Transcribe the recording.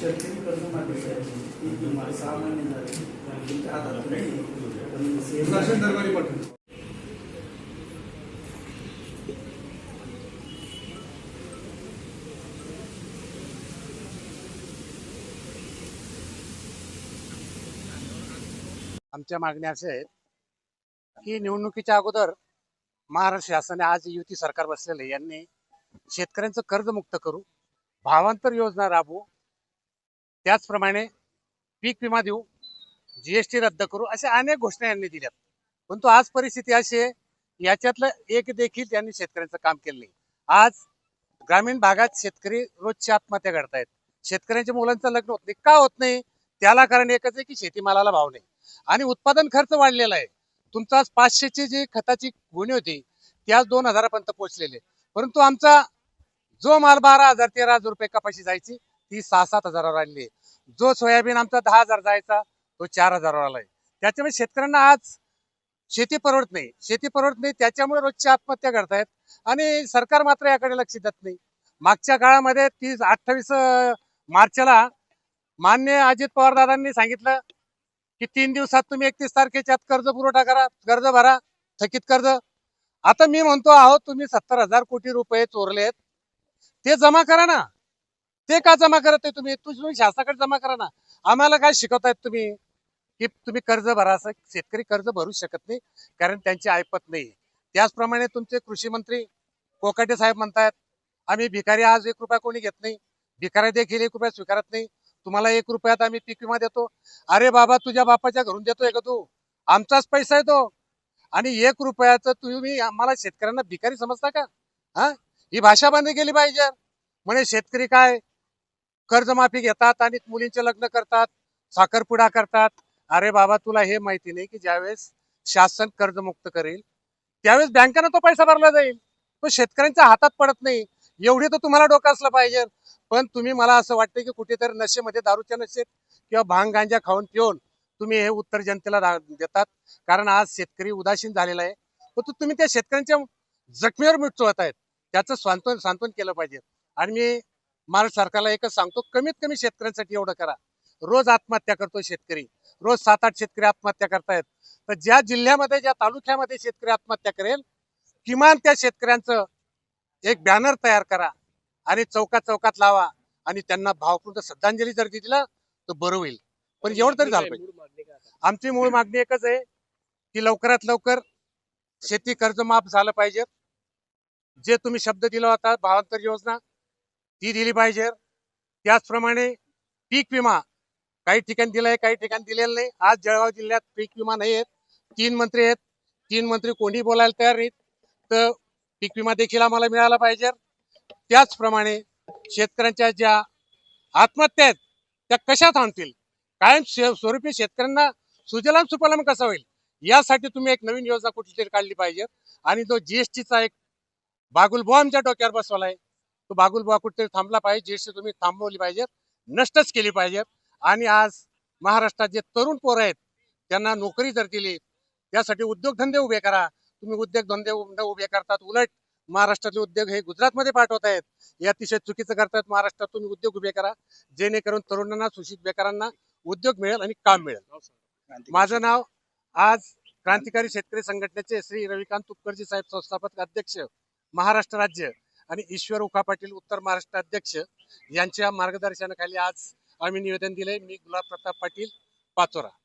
शेतकरी कर्जमाफी सहा महिने झाले. तुमच्या हातात नाही. दरबारी आमच्या मागण्या अशा आहेत की निवडणुकीच्या अगोदर महाराष्ट्र शासन आज युती सरकार बसलेलं यांनी शेतकऱ्यांचं कर्ज मुक्त करू. भावांतर योजना राबवू. त्याचप्रमाणे पीक विमा देऊ जीएसटी रद्द करू अशा अनेक घोषणा यांनी दिल्यात. परंतु आज परिस्थिती अशी आहे याच्यातलं एक देखील त्यांनी शेतकऱ्यांचं काम केलं नाही. आज ग्रामीण भागात शेतकरी रोजची आत्महत्या घडतायत. शेतकऱ्यांच्या मुलांचं लग्न होत नाही. का होत नाही? त्याला कारण एकच आहे की शेतीमालाला भाव नाही. आणि उत्पादन खर्च वाढलेला आहे. तुमचा आज पाचशेची जी खताची गुणी होती ती आज दोन हजारापर्यंत पोहोचलेली परंतु आमचा जो माल बारा हजार तेरा हजार रुपये कपाशी जायची ती सहा सात हजारावर आलेली आहे जो सोयाबीन आमचा दहा हजार जायचा तो चार हजारावर आलाय. त्याच्यामुळे शेतकऱ्यांना आज शेती परवडत नाही. शेती परवडत नाही त्याच्यामुळे रोजची आत्महत्या करतायत आणि सरकार मात्र याकडे लक्ष देत नाही. मागच्या काळामध्ये तीस अठ्ठावीस मार्चला मान्य अजित पवार दादांनी सांगितलं की तीन दिवसात तुम्ही एकतीस तारखेच्या आत कर्ज पुरवठा करा कर्ज भरा थकीत कर्ज. आता मी म्हणतो आहो तुम्ही सत्तर हजार कोटी रुपये चोरलेत. ते जमा करा ना. ते का जमा करत आहे तुम्ही? तुम्ही शासनाकडे जमा करा ना. आम्हाला काय शिकवतायत तुम्ही? की तुम्ही कर्ज भरा असं. शेतकरी कर्ज भरू शकत नाही कारण त्यांची ऐपत नाही त्याचप्रमाणे तुमचे कृषी मंत्री कोकाटे साहेब म्हणतायत आम्ही भिकारी आज एक रुपया कोणी घेत नाही. भिकारी देखील एक रुपया स्वीकारत नाही. तुम्हाला एक रुपयात आम्ही पीक विमा देतो. अरे बाबा तुझ्या बापाच्या घरून देतोय का तू? आमचाच पैसा आहे तो. आणि एक रुपयाचं तुम्ही आम्हाला शेतकऱ्यांना भिकारी समजता का? हा? ही भाषा बंद केली पाहिजे. म्हणे शेतकरी काय? कर्जमाफी घेतात आणि मुलींचे लग्न करतात साखरपुडा करतात. अरे बाबा तुला हे माहिती नाही की ज्यावेळेस शासन कर्जमुक्त करेल त्यावेळेस बँकेनं तो पैसा भरला जाईल. तो शेतकऱ्यांच्या हातात पडत नाही. एवढी तर तुम्हाला डोकं असलं पाहिजे. पण तुम्ही मला असं वाटतं की कुठेतरी नशेमध्ये दारूच्या नशेत किंवा भांग गांजा खाऊन पिऊन तुम्ही हे उत्तर जनतेला देतात. कारण आज शेतकरी उदासीन झालेला आहे. तर तुम्ही त्या शेतकऱ्यांच्या जखमीवर मीठ चोळत आहेत. त्याचं सांत्वन सांत्वन केलं पाहिजे. आणि मी महाराष्ट्र सरकारला एकच सांगतो कमीत कमी शेतकऱ्यांसाठी एवढं करा. रोज आत्महत्या करतो शेतकरी. रोज सात आठ शेतकरी आत्महत्या करतायत. तर ज्या जिल्ह्यामध्ये ज्या तालुक्यामध्ये शेतकरी आत्महत्या करेल किमान त्या शेतकऱ्यांचं एक बॅनर तयार करा आणि चौकात चौकात लावा आणि त्यांना भावपूर्ण श्रद्धांजली जर दिला तर बरं होईल. पण एवढं तरी झालं पाहिजे. आमची मूळ मागणी एकच आहे की लवकरात लवकर शेती कर्ज माफ झालं पाहिजे. जे तुम्ही शब्द दिला होता भावांतर योजना ती दिली पाहिजे. त्याचप्रमाणे पीक विमा काही ठिकाणी दिलाय काही ठिकाणी दिलेलं नाही. आज जळगाव जिल्ह्यात पीक विमा नाही आहेत तीन मंत्री आहेत. तीन मंत्री कोणी बोलायला तयार नाहीत. तर पीक विमा देखील आम्हाला मिळाला पाहिजे. त्याचप्रमाणे शेतकऱ्यांच्या ज्या आत्महत्या आहेत त्या कशा थांबतील? कायम स्वरूपी शेतकऱ्यांना सुजलाम सुफलाम कसा होईल? यासाठी तुम्ही एक नवीन योजना कुठली तरी काढली पाहिजे. आणि तो जीएसटीचा एक बागुलबुवा आमच्या डोक्यावर बसवलाय. तो बागुलबुवा कुठेतरी थांबला पाहिजे ज्येष्ठ तुम्ही थांबवली पाहिजे नष्टच केली पाहिजे. आणि आज महाराष्ट्रात जे तरुण पोरं आहेत त्यांना नोकरी जर दिली त्यासाठी उद्योगधंदे उभे करा. तुम्ही उद्योगधंदे उभे उभे करतात उलट महाराष्ट्रातले उद्योग हे गुजरातमध्ये पाठवत आहेत. हे अतिशय चुकीचं करतात महाराष्ट्रात तुम्ही उद्योग उभे करा. जेणेकरून तरुणांना सुशिक्षित बेकारांना उद्योग मिळेल आणि काम मिळेल. माझं नाव आज क्रांतिकारी शेतकरी संघटनेचे श्री रविकांत तुपकरजी साहेब संस्थापक अध्यक्ष महाराष्ट्र राज्य. आणि ईश्वर उखा पाटील उत्तर महाराष्ट्र अध्यक्ष यांच्या मार्गदर्शनाखाली आज आम्ही निवेदन दिले मी गुलाब प्रताप पाटील पाचोरा.